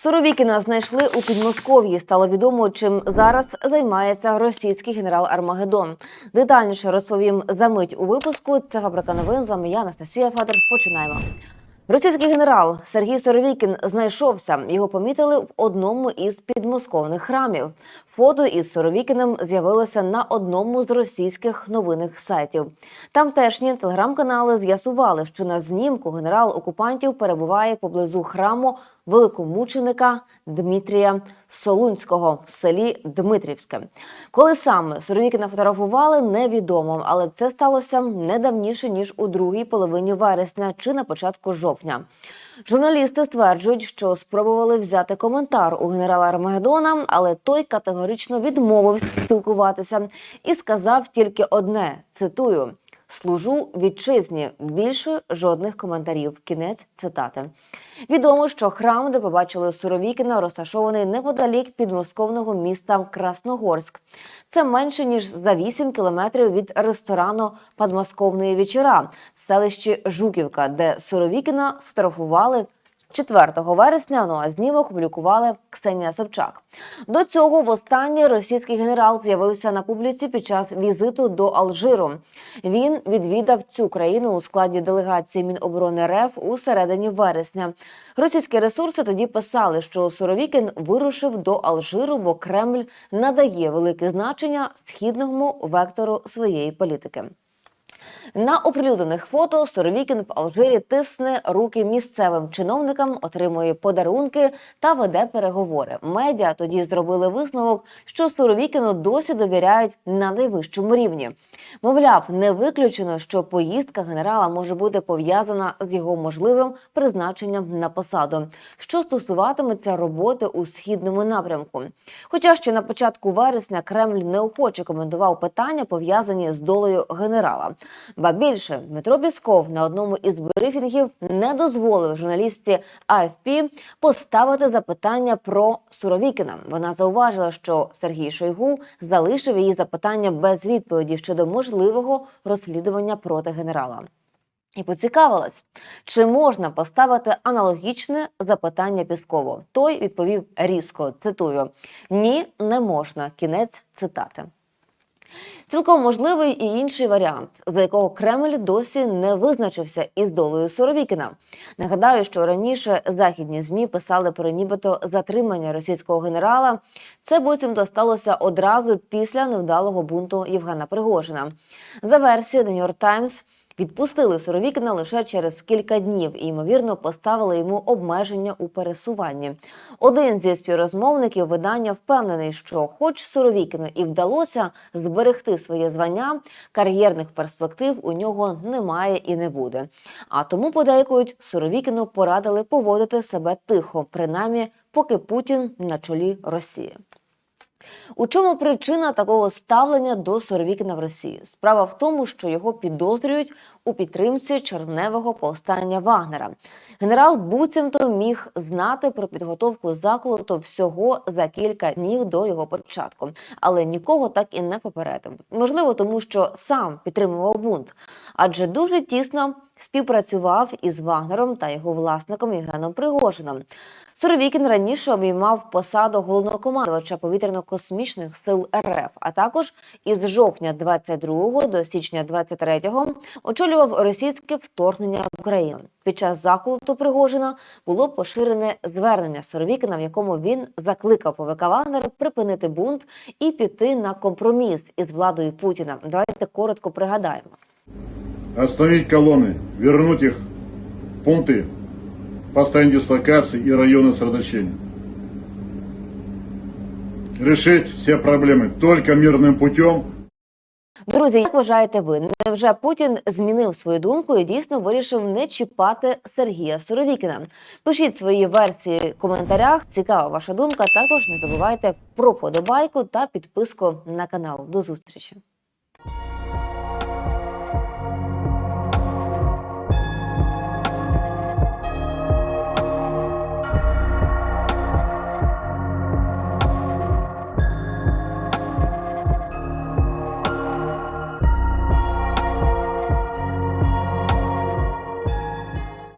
Суровікіна знайшли у Підмосков'ї. Стало відомо, чим зараз займається російський генерал Армагеддон. Детальніше розповім за мить у випуску. Це фабрика новин. З вами я, Анастасія Федор. Починаємо. Російський генерал Сергій Соровікін знайшовся. Його помітили в одному із підмосковних храмів. Фото із Соровікіним з'явилося на одному з російських новинних сайтів. Тамтешні телеграм-канали з'ясували, що на знімку генерал окупантів перебуває поблизу храму великомученика Дмитрія Солунського в селі Дмитрівське. Коли саме Соровікіна фотографували, невідомо, але це сталося не давніше ніж у другій половині вересня чи на початку жовтня. Журналісти стверджують, що спробували взяти коментар у генерала Армагеддона, але той категорично відмовився спілкуватися і сказав тільки одне: цитую. Служу вітчизні. Більше жодних коментарів. Кінець цитати. Відомо, що храм, де побачили Суровікіна, розташований неподалік підмосковного міста Красногорськ. Це менше ніж за 8 кілометрів від ресторану «Подмосковної вечора в селищі Жуківка, де Суровікіна сфотографували 4 вересня. Ну а знімок опублікували Ксенія Собчак. До цього востаннє російський генерал з'явився на публіці під час візиту до Алжиру. Він відвідав цю країну у складі делегації Міноборони РФ у середині вересня. Російські ресурси тоді писали, що Суровікін вирушив до Алжиру, бо Кремль надає велике значення східному вектору своєї політики. На оприлюднених фото Суровікін в Алжирі тисне руки місцевим чиновникам, отримує подарунки та веде переговори. Медіа тоді зробили висновок, що Суровікіну досі довіряють на найвищому рівні. Мовляв, не виключено, що поїздка генерала може бути пов'язана з його можливим призначенням на посаду, що стосуватиметься роботи у східному напрямку. Хоча ще на початку вересня Кремль неохоче коментував питання, пов'язані з долею генерала. Ба більше Дмитро Пісков на одному із брифінгів не дозволив журналісті АФП поставити запитання про Суровікіна. Вона зауважила, що Сергій Шойгу залишив її запитання без відповіді щодо можливого розслідування проти генерала. І поцікавилась, чи можна поставити аналогічне запитання Піскову. Той відповів різко. Цитую: ні, не можна. Кінець цитати. Цілком можливий і інший варіант, за якого Кремль досі не визначився із долею Суровікіна. Нагадаю, що раніше західні змі писали про нібито затримання російського генерала. Це буцімто сталося одразу після невдалого бунту Євгена Пригожина. За версією The New York Times, Відпустили Суровікіна лише через кілька днів і ймовірно поставили йому обмеження у пересуванні. Один зі співрозмовників видання впевнений, що, хоч Суровікіну і вдалося зберегти своє звання, кар'єрних перспектив у нього немає і не буде. А тому подейкують Суровікіну порадили поводити себе тихо, принаймні, поки Путін на чолі Росії. У чому причина такого ставлення до Суровікіна в Росії? Справа в тому, що його підозрюють у підтримці червневого повстання Вагнера. Генерал буцімто міг знати про підготовку заколоту всього за кілька днів до його початку, але нікого так і не попередив. Можливо, тому що сам підтримував бунт, адже дуже тісно співпрацював із Вагнером та його власником Євгеном Пригожином. Суровікін раніше обіймав посаду головнокомандувача повітряно-космічних сил РФ, а також із жовтня 22 до січня 23 очолював російське вторгнення в Україну. Під час заколоту Пригожина було поширене звернення Суровікіна, в якому він закликав ПВК Вагнер припинити бунт і піти на компроміс із владою Путіна. Давайте коротко пригадаємо. Остановить колонны, вернуть их в пункты постоянной дислокации и районы сосредоточения. Решить все проблемы только мирным путем Друзі, як вважаєте ви? Невже Путін змінив свою думку і дійсно вирішив не чіпати Сергія Суровікіна? Пишіть свої версії в коментарях. Цікава ваша думка. Також не забувайте про подобайку та підписку на канал. До зустрічі.